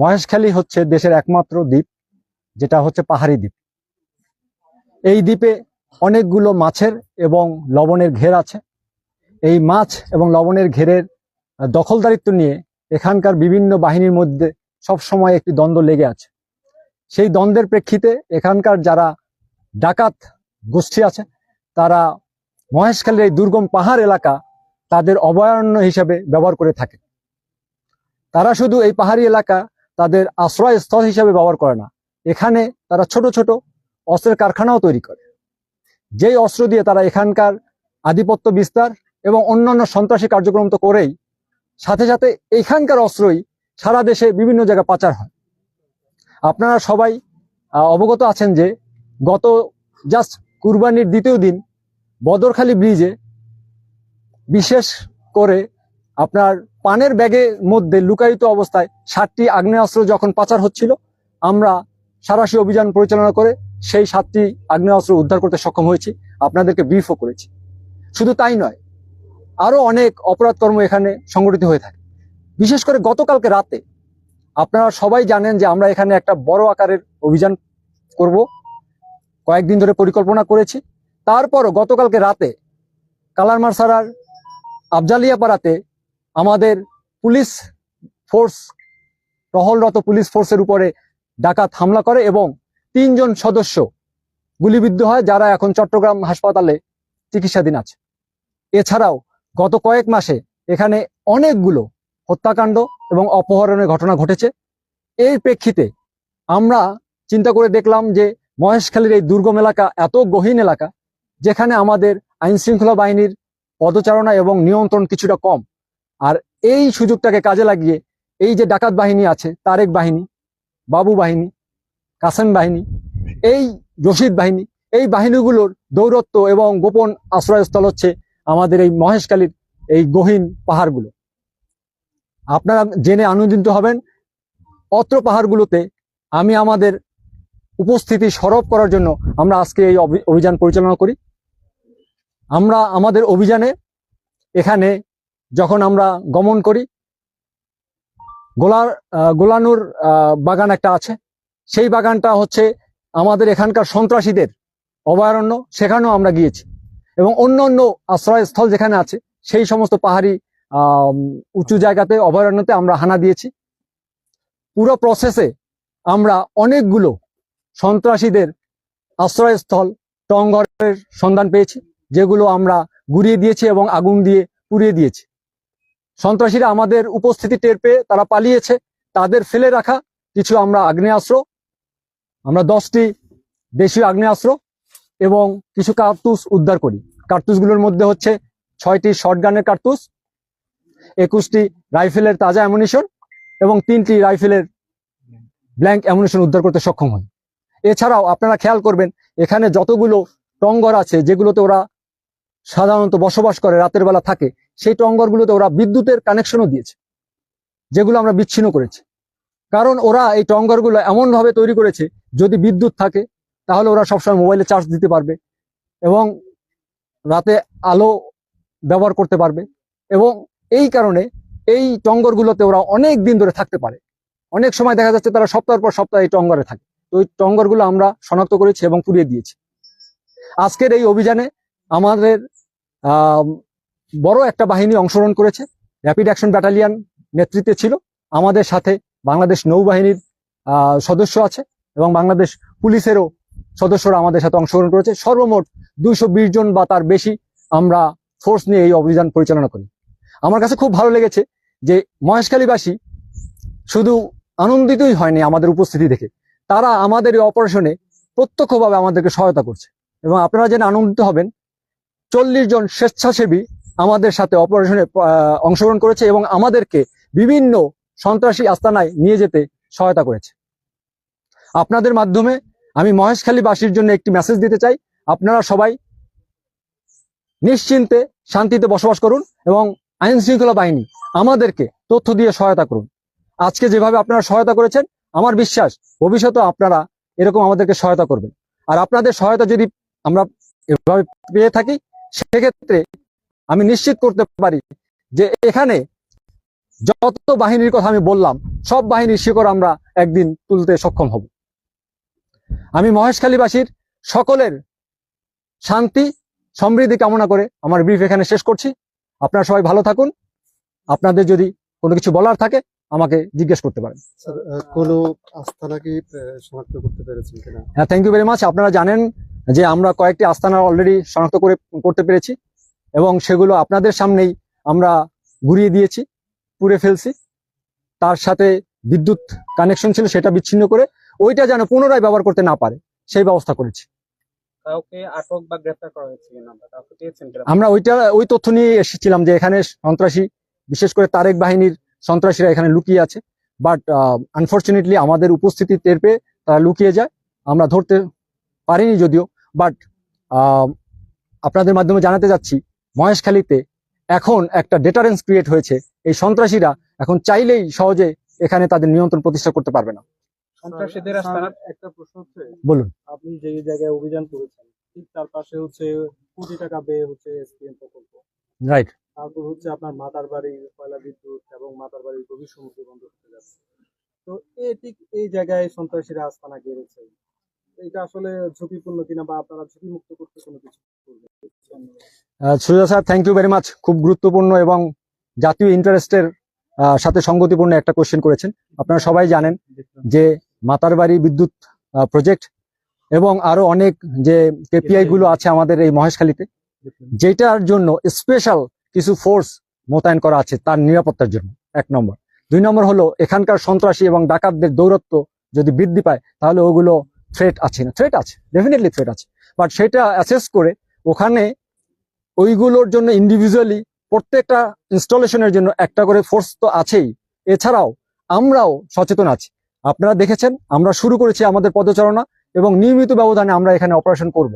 মহেশখালী হচ্ছে দেশের একমাত্র দ্বীপ, যেটা হচ্ছে পাহাড়ি দ্বীপ। এই দ্বীপে অনেকগুলো মাছের এবং লবণের ঘের আছে। এই মাছ এবং লবণের ঘেরের দখলদারিত্ব নিয়ে এখানকার বিভিন্ন বাহিনীর মধ্যে সব সময় একটি দ্বন্দ্ব লেগে আছে। সেই দ্বন্দ্বের প্রেক্ষিতে এখানকার যারা ডাকাত গোষ্ঠী আছে, তারা মহেশখালীর এই দুর্গম পাহাড় এলাকা তাদের অভয়ারণ্য হিসাবে ব্যবহার করে থাকে। তারা শুধু এই পাহাড়ি এলাকা তাদের আশ্রয়স্থল হিসেবে ব্যবহার করে না। এখানে তারা ছোট ছোট অস্ত্রের কারখানাও তৈরি করে। যেই অস্ত্র দিয়ে তারা এখানকার আধিপত্য বিস্তার এবং অন্যান্য সন্ত্রাসী কার্যক্রম তো করেই, সাথে সাথে এখানকার অস্ত্রই সারা দেশে বিভিন্ন জায়গায় পাচার হয়। আপনারা সবাই অবগত আছেন যে গত জাস্ট কুরবানির দ্বিতীয় দিন বদরখালী ব্রিজে বিশেষ করে আপনার পানের ব্যাগের মধ্যে লুকায়িত অবস্থায় সাতটি আগ্নেয়াস্ত্র যখন পাচার হচ্ছিল, আমরা সারাশি অভিযান পরিচালনা করে সেই সাতটি আগ্নেয়াস্ত্র উদ্ধার করতে সক্ষম হয়েছি, আপনাদেরকে ব্রিফও করেছি। শুধু তাই নয়, আরও অনেক অপরাধকর্ম এখানে সংগঠিত হয়ে থাকে। বিশেষ করে গতকালকে রাতে আপনারা সবাই জানেন যে আমরা এখানে একটা বড় আকারের অভিযান করব। কয়েকদিন ধরে পরিকল্পনা করেছি। তারপরও গতকালকে রাতে কালারমারসারার আফজালিয়াপাড়াতে আমাদের পুলিশ ফোর্স, টহলরত পুলিশ ফোর্সের উপরে ডাকাত হামলা করে এবং তিনজন সদস্য গুলিবিদ্ধ হয় যারা এখন চট্টগ্রাম হাসপাতালে চিকিৎসাধীন আছে। এছাড়াও গত কয়েক মাসে এখানে অনেকগুলো হত্যাকাণ্ড এবং অপহরণের ঘটনা ঘটেছে। এর প্রেক্ষিতে আমরা চিন্তা করে দেখলাম যে মহেশখালীর এই দুর্গম এলাকা এত গহীন এলাকা, যেখানে আমাদের আইনশৃঙ্খলা বাহিনীর পদচারণা এবং নিয়ন্ত্রণ কিছুটা কম। আর এই সুযোগটাকে কাজে লাগিয়ে এই যে ডাকাত বাহিনী আছে, তারেক বাহিনী, বাবু বাহিনী, কাসেম বাহিনী, এই রশিদ বাহিনী, এই বাহিনীগুলোর দৌরত্ব এবং গোপন আশ্রয়স্থল হচ্ছে আমাদের এই মহেশখালীর এই গহীন পাহাড়গুলো। আপনারা জেনে আনন্দিত হবেন, অত্র পাহাড়গুলোতে আমি আমাদের উপস্থিতি সরব করার জন্য আমরা আজকে এই অভি- অভিযান পরিচালনা করি। আমরা আমাদের অভিযানে এখানে যখন আমরা গমন করি, গোলার গোলানুর বাগান একটা আছে। সেই বাগানটা হচ্ছে আমাদের এখানকার সন্ত্রাসীদের অভয়ারণ্য, সেখানেও আমরা গিয়েছি। এবং অন্য অন্য আশ্রয়স্থল যেখানে আছে, সেই সমস্ত পাহাড়ি উঁচু জায়গাতে, অভয়ারণ্যতে আমরা হানা দিয়েছি। পুরো প্রসেসে আমরা অনেকগুলো সন্ত্রাসীদের আশ্রয়স্থল টংঘরের সন্ধান পেয়েছি, যেগুলো আমরা গুড়িয়ে দিয়েছি এবং আগুন দিয়ে পুড়িয়ে দিয়েছি। সন্ত্রাসীরা আমাদের উপস্থিতি টের পেয়ে তারা পালিয়েছে। তাদের ফেলে রাখা কিছু আমরা আগ্নেয়াস্ত্র, আমরা দশটি দেশীয় আগ্নেয়াস্ত্র এবং কিছু কার্তুস উদ্ধার করি। কার্তুসগুলোর মধ্যে হচ্ছে ছয়টি শর্টগানের কার্তুস, একুশটি রাইফেলের তাজা অ্যামুনিশন এবং তিনটি রাইফেলের ব্ল্যাঙ্ক অ্যামুনিশন উদ্ধার করতে সক্ষম হয়। এছাড়াও আপনারা খেয়াল করবেন, এখানে যতগুলো টঙ্গর আছে যেগুলোতে ওরা সাধারণত বসবাস করে, রাতের বেলা থাকে সেই টঙ্গরগুলোতে ওরা বিদ্যুতের কানেকশনও দিয়েছে, যেগুলো আমরা বিচ্ছিন্ন করেছি। কারণ ওরা এই টঙ্গরগুলো এমন ভাবে তৈরি করেছে, যদি বিদ্যুৎ থাকে, তাহলে ওরা সবসময় মোবাইলে চার্জ দিতে পারবে এবং রাতে আলো ব্যবহার করতে পারবে এবং এই কারণে এই টঙ্গরগুলোতে ওরা অনেক দিন ধরে থাকতে পারে। অনেক সময় দেখা যাচ্ছে তারা সপ্তাহের পর সপ্তাহ এই টঙ্গরে থাকে। তো ওই টঙ্গরগুলো আমরা শনাক্ত করেছি এবং পুড়িয়ে দিয়েছি। আজকের এই অভিযানে আমাদের বড় একটা বাহিনী অংশগ্রহণ করেছে। র্যাপিড অ্যাকশন ব্যাটালিয়ান নেতৃত্বে ছিল। আমাদের সাথে বাংলাদেশ নৌবাহিনীর সদস্য আছে এবং বাংলাদেশ পুলিশেরও সদস্যরা আমাদের সাথে অংশগ্রহণ করেছে। সর্বমোট দুইশো বিশ জন বা তার বেশি আমরা ফোর্স নিয়ে এই অভিযান পরিচালনা করি। আমার কাছে খুব ভালো লেগেছে যে মহেশখালীবাসী শুধু আনন্দিতই হয়নি আমাদের উপস্থিতি দেখে। তারা আমাদের এই অপারেশনে প্রত্যক্ষভাবে আমাদেরকে সহায়তা করছে। এবং আপনারা জেনে আনন্দিত হবেন, চল্লিশ জন স্বেচ্ছাসেবী আমাদের সাথে অপারেশনে অংশগ্রহণ করেছে এবং আমাদেরকে বিভিন্ন সন্ত্রাসী আস্তানায় নিয়ে যেতে সহায়তা করেছে। আপনাদের মাধ্যমে আমি মহেশখালীবাসীর জন্য একটি মেসেজ দিতে চাই। আপনারা সবাই নিশ্চিন্তে শান্তিতে বসবাস করুন এবং আইন শৃঙ্খলা বাহিনী আমাদেরকে তথ্য দিয়ে সহায়তা করুন। আজকে যেভাবে আপনারা সহায়তা করেছেন, আমার বিশ্বাস ভবিষ্যতে আপনারা এরকম আমাদেরকে সহায়তা করবেন। আর আপনাদের সহায়তা যদি আমরা এভাবে পেয়ে থাকি, সেক্ষেত্রে আমি নিশ্চিত করতে পারি যে এখানে যত বাহিনীর কথা আমি বললাম সব বাহিনীর শিকড় আমরা একদিন তুলতে সক্ষম হব। আমি মহেশখালীবাসীর সকলের শান্তি সমৃদ্ধি কামনা করে আমার ব্রিফ এখানে শেষ করছি। আপনারা সবাই ভালো থাকুন। আপনাদের যদি কোনো কিছু বলার থাকে আমাকে জিজ্ঞেস করতে পারেন। কোনো আস্থানা কি শনাক্ত করতে পেরেছেন কিনা? হ্যাঁ থ্যাংক ইউ ভেরি মাচ আপনারা জানেন যে আমরা কয়েকটি আস্তানা অলরেডি শনাক্ত করে করতে পেরেছি। এবং সেগুলো আপনাদের সামনেই আমরা ঘুরিয়ে দিয়েছি পুড়ে ফেলছি। তার সাথে বিদ্যুৎ কানেকশন ছিল সেটা বিচ্ছিন্ন করে ওইটা যেন পুনরায় ব্যবহার করতে না পারে সেই ব্যবস্থা করেছি? আমরা ওইটা ওই তথ্য নিয়ে এসেছিলাম যে এখানে সন্ত্রাসী বিশেষ করে তারেক বাহিনীর সন্ত্রাসীরা এখানে লুকিয়ে আছে। বাট আনফর্চুনেটলি আমাদের উপস্থিতি টের পেয়ে তারা লুকিয়ে যায়। আমরা ধরতে পারিনি যদিও। বাট আপনাদের মাধ্যমে জানাতে যাচ্ছি মহেশখালীতে এখন একটা ডেটারেন্স ক্রিয়েট হয়েছে। এই সন্ত্রাসীরা এখন চাইলেই সহজে এখানে তাদের নিয়ন্ত্রণ প্রতিষ্ঠা করতে পারবে না। সন্ত্রাসীদের একটা প্রশ্ন হচ্ছে বলুন। আপনি যে জায়গায় অভিযান করেছেন ঠিক তার পাশে হচ্ছে কোটি টাকা ব্যয় হচ্ছে এসপিএম প্রকল্প। রাইট তারপর হচ্ছে আপনার মাতার বাড়ির কয়লা বিদ্যুৎ এবং মাতার বাড়ির গভীর সমুদ্র বন্ধ হতে যাচ্ছে। তো এই ঠিক এই জায়গায় সন্ত্রাসীরা আস্তানা গেড়েছে। এটা আসলে ঝুঁকিপূর্ণ কিনা বা আপনারা ঝুঁকি মুক্ত করতে কোনো কিছু করবেন? Suja sir thank you very much খুব গুরুত্বপূর্ণ এবং জাতীয় ইন্টারেস্টের সাথে সঙ্গতিপূর্ণ একটা কোশ্চেন করেছেন। আপনারা সবাই জানেন যে মাতার বাড়ি বিদ্যুৎ প্রজেক্ট এবং আরও অনেক যে কেপিআই গুলো আছে আমাদের এই মহেশখালীতে, যেটার জন্য স্পেশাল কিছু ফোর্স মোতায়েন করা আছে তার নিরাপত্তার জন্য। এক নম্বর। দুই নম্বর হলো এখানকার সন্ত্রাসী এবং ডাকাতদের দৌরত্ব যদি বৃদ্ধি পায়, তাহলে ওগুলো থ্রেট আছে না। থ্রেট আছে ডেফিনেটলি থ্রেট আছে। বাট সেটা অ্যাসেস করে ওখানে ওইগুলোর জন্য ইন্ডিভিজুয়ালি প্রত্যেকটা ইনস্টলেশনের জন্য একটা করে ফোর্স তো আছেই। এছাড়াও আমরাও সচেতন আছি। আপনারা দেখেছেন, আমরা শুরু করেছি আমাদের পদচারণা এবং নিয়মিত ব্যবধানে আমরা এখানে অপারেশন করব।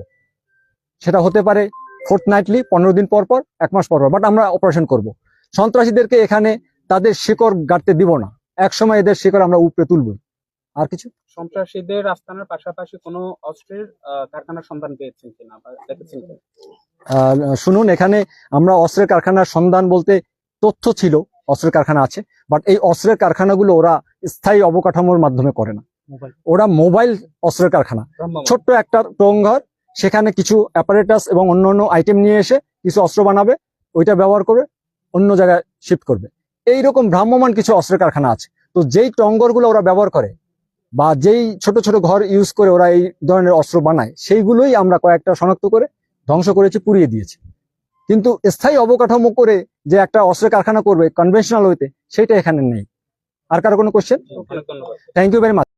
সেটা হতে পারে ফোর্থ নাইটলি পনেরো দিন পর পর, এক মাস পর পর বাট আমরা অপারেশন করব। সন্ত্রাসীদেরকে এখানে তাদের শিকড় গাড়তে দিব না। এক সময় এদের শিকড় আমরা উপরে তুলব আর কিছু? সন্ত্রাসীদের আস্তানার পাশাপাশি কোনো অস্ত্রের কারখানার সন্ধান পেয়েছেন কিনা বা দেখেছেন কিনা? শুনুন এখানে আমরা অস্ত্রের কারখানার সন্ধান বলতে তথ্য ছিল অস্ত্রের কারখানা আছে বাট এই অস্ত্রের কারখানাগুলো ওরা স্থায়ী অবকাঠামোর মাধ্যমে করে না। ওরা মোবাইল অস্ত্রের কারখানা। ছোট্ট একটা টঙ্ঘর সেখানে কিছু অ্যাপারেটাস এবং অন্য অন্য আইটেম নিয়ে এসে কিছু অস্ত্র বানাবে ওইটা ব্যবহার করে অন্য জায়গায় শিফট করবে। এইরকম ভ্রাম্যমান কিছু অস্ত্রের কারখানা আছে। তো যেই টঙ্গরগুলো ওরা ব্যবহার করে বা যেই ছোট ছোট ঘর ইউজ করে ওরা এই ধরনের অস্ত্র বানায় সেইগুলোই আমরা কয়েকটা শনাক্ত করে ধ্বংস করেছি পুড়িয়ে দিয়েছি। কিন্তু স্থায়ী অবকাঠামো করে যে একটা অস্ত্র কারখানা করবে কনভেনশনাল হইতে সেটা এখানে নেই। আর কারও কোনো question thank you very much